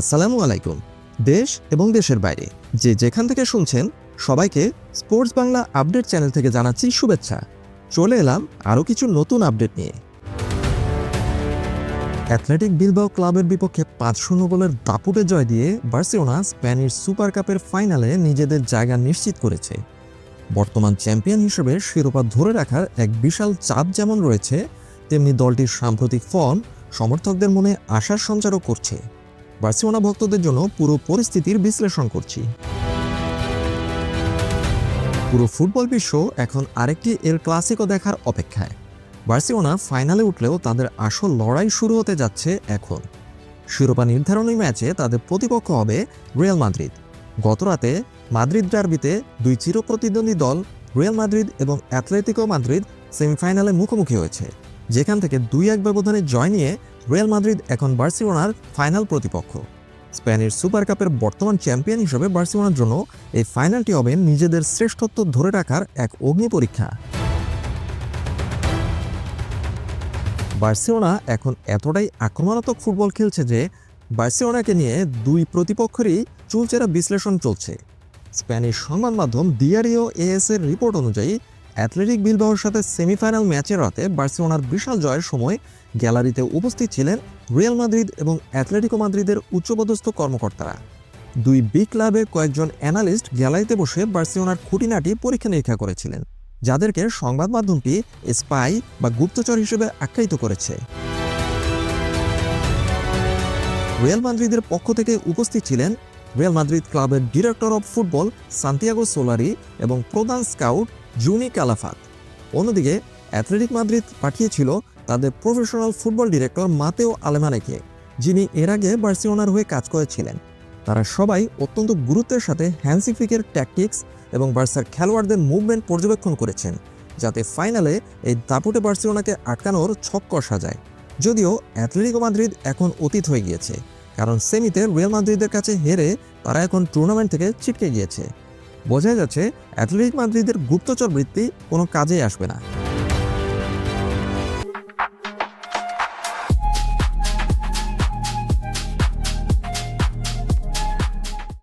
আসসালামু আলাইকুম। দেশ এবং দেশের বাইরে, যে যেখান থেকে শুনছেন, সবাইকে স্পোর্টস বাংলা আপডেট চ্যানেল থেকে জানাচ্ছি শুভেচ্ছা। চলে এলাম আরও কিছু নতুন আপডেট নিয়ে। অ্যাথলেটিক বিলবাও ক্লাবের বিপক্ষে পাঁচ শূন্য গোলের দাপুটে জয় দিয়ে বার্সেলোনা স্প্যানিশ সুপার কাপের ফাইনালে নিজেদের জায়গা নিশ্চিত করেছে। বর্তমান চ্যাম্পিয়ন হিসেবে শিরোপা ধরে রাখার এক বিশাল চাপ যেমন রয়েছে, তেমনি দলটির সাম্প্রতিক ফর্ম সমর্থকদের মনে আশার সঞ্চারও করছে। বার্সেলোনা ভক্তদের জন্য পুরো পরিস্থিতির বিশ্লেষণ করছি। পুরো ফুটবল বিশ্ব এখন আরেকটি এল ক্লাসিকো দেখার অপেক্ষায়। বার্সেলোনা ফাইনালে উঠলেও তাদের আসল লড়াই শুরু হতে যাচ্ছে এখন। শিরোপা নির্ধারণী ম্যাচে তাদের প্রতিপক্ষ হবে রিয়াল মাদ্রিদ। গতরাতে মাদ্রিদ ডার্বিতে দুই চিরপ্রতিদ্বন্দ্বী দল রিয়াল মাদ্রিদ এবং অ্যাথলেটিকো মাদ্রিদ সেমিফাইনালে মুখোমুখি হয়েছে। যেখান থেকে দুই এক ব্যবধানে জয় নিয়ে রিয়াল মাদ্রিদ এখন বার্সেলোনার ফাইনাল প্রতিপক্ষ। স্প্যানের সুপার কাপের বর্তমান চ্যাম্পিয়ন হিসেবে বার্সেলোনার জন্য এই ফাইনালটি হবে নিজেদের শ্রেষ্ঠত্ব ধরে রাখার এক অগ্নি পরীক্ষা। বার্সেলোনা এখন এতটাই আক্রমণাত্মক ফুটবল খেলছে যে বার্সেলোনাকে নিয়ে দুই প্রতিপক্ষেরই চুলচেরা বিশ্লেষণ চলছে। স্প্যানিশ সংবাদ মাধ্যম দিয়ারিও এএস এর রিপোর্ট অনুযায়ী অ্যাথলেটিক বিলবাওর সাথে সেমিফাইনাল ম্যাচের রাতে বার্সেলোনার বিশাল জয়ের সময় গ্যালারিতে উপস্থিত ছিলেন রিয়াল মাদ্রিদ এবং অ্যাথলেটিকো মাদ্রিদের উচ্চপদস্থ কর্মকর্তারা। দুই বিগ ক্লাবে কয়েকজন অ্যানালিস্ট গ্যালারিতে বসে বার্সেলোনার খুঁটিনাটি পরীক্ষা নিরীক্ষা করেছিলেন, যাদেরকে সংবাদ মাধ্যমটি স্পাই বা গুপ্তচর হিসেবে আখ্যায়িত করেছে। রিয়াল মাদ্রিদের পক্ষ থেকে উপস্থিত ছিলেন রিয়াল মাদ্রিদ ক্লাবের director of football Santiago Solari এবং প্রধান স্কাউট জুনি কালাফাত অন্যদিকে, অ্যাথলেটিক মাদ্রিদ পাঠিয়েছিল তাদের প্রফেশনাল ফুটবল ডিরেক্টর মাতেও আলেমানেকে, যিনি এর আগে বার্সেলোনার হয়ে কাজ করেছিলেন। তারা সবাই অত্যন্ত গুরুত্বের সাথে হ্যান্সিফিকের ট্যাকটিক্স এবং বার্সার খেলোয়াড়দের মুভমেন্ট পর্যবেক্ষণ করেছেন, যাতে ফাইনালে এই দাপুটে বার্সেলোনাকে আটকানোর ছক কষা যায় যদিও, অ্যাথলেটিকো মাদ্রিদ এখন অতীত হয়ে গিয়েছে, কারণ সেমিতে রিয়াল মাদ্রিদের কাছে হেরে তারা এখন টুর্নামেন্ট থেকে ছিটকে গিয়েছে। বোঝা যাচ্ছে অ্যাথলেটিক মাদ্রিদের গুপ্তচর বৃত্তি কোনো কাজেই আসবে না।